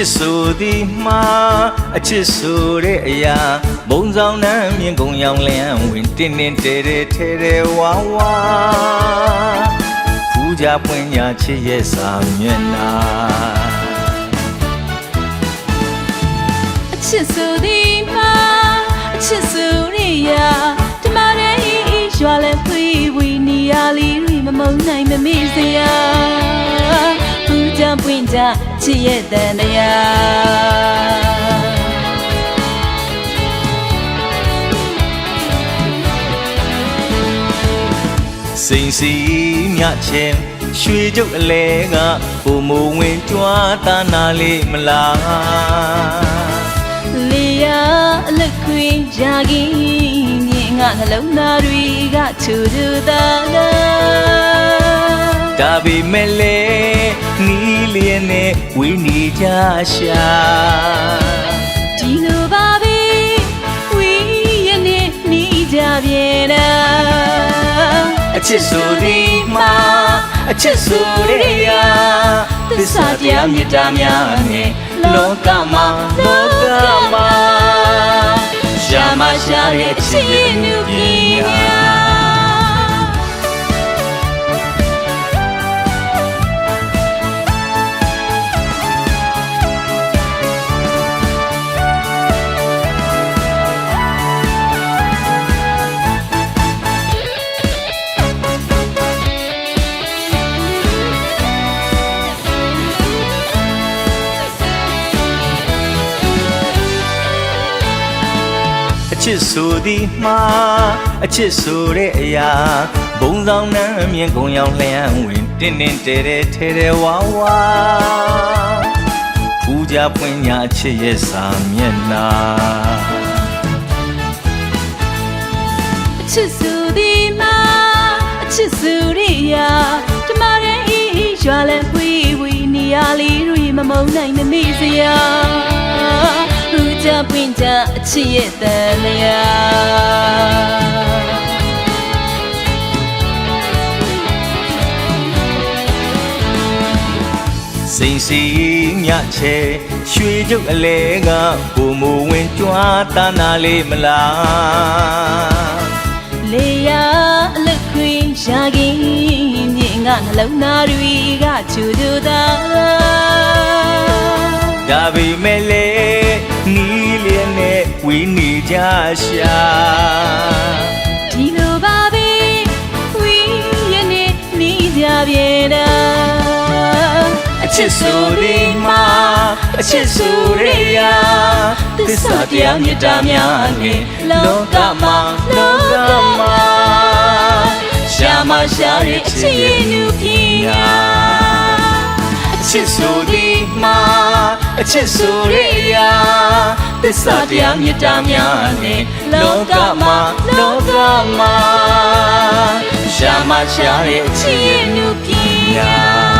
စ်ဆိုသည်မှာအချစ်ဆိုတဲ့အရာဘုံဆောင်နှမ်းမြင်ကုန်ရောင်လျံဝင်တင်းတင်းတဲတဲထဲထဲဝါဝါဖူးကြပွင့်ညာချစ်ရဲ့စာမျက်နှာအချစ်ဆိုသည်မှာအချစ်ဆိုရိယာဒီမှာတည်းဤရွာလဲဖွေးဝီနေရလီရီမမုံနိုင်မမေ့စရာဘူးကြပွင့်ကြ ချစ်ရဲ့တန်တရားစိန်စီမြချင်းရွှေကြုတ်အလဲကပုံမဝင်ကြွားတာနာလေးမလားလေယာအလက်ခွေရာကင်းမြင်ငါနှလုံးသားတွေကချူတူတာလား ဒါပေမဲ့လေနီးလျက်နဲ့ဝိနေကြရှာဒီလိုပါပဲဝီရနေနေကြပြေနာအချစ်ဆိုဒီမှာအချစ်ဆိုရရာသစ္စာတရားမြတ်တာများနဲ့လောကမှာလောကမှာရှာမရှာရဲ့ချစ်ရဲ့နုပညာ ချစ်ဆိုသည်မှာအချစ်ဆိုတဲ့အရာဘုံဆောင်နှမ်းမြင်ကုန်ရောင်လျံဝင်တင်းတင်းတဲတဲထဲထဲဝါဝါဖူးကြပွင့်ညာအချစ်ရဲ့စာမျက်နှာအချစ်စုဒီမှာအချစ်စုရိယာတမရဲ့ဤဤရွာလဲဖွေးဝီနေရလီရီမမုံနိုင်မမေ့စရာဘူး ကြပွင့်ကြအချစ်ရဲ့တန်တရားစိန်စီမြချဲရွှေကြုတ်အလဲကကိုမဝင်ကြွားတာနာလေးမလားလေယာအလက်ခွေရာကင်းမြင်ငါနှလုံးသားတွေကချူတူတာဒါပေမဲ့လေနီးလျက်နဲ့ ဝီနေကြရှာဒီလိုပါပဲဝီရနေနေကြပြေတာအချစ်ဆိုဒီမှာအချစ်ဆိုရရာသစ္စာတရားမြတ်တာများနဲ့လောကမှာလောကမှာရှာမရှာရဲ့ချစ်ရဲ့နုပညာအချစ်ဆိုဒီမှာ အချစ်ဆိုရရာသစ္စာတရားမြတ်တာများနဲ့လောကမှာလောကမှာရှာမရှာရဲ့အချစ်ရဲ့မြူပြညာ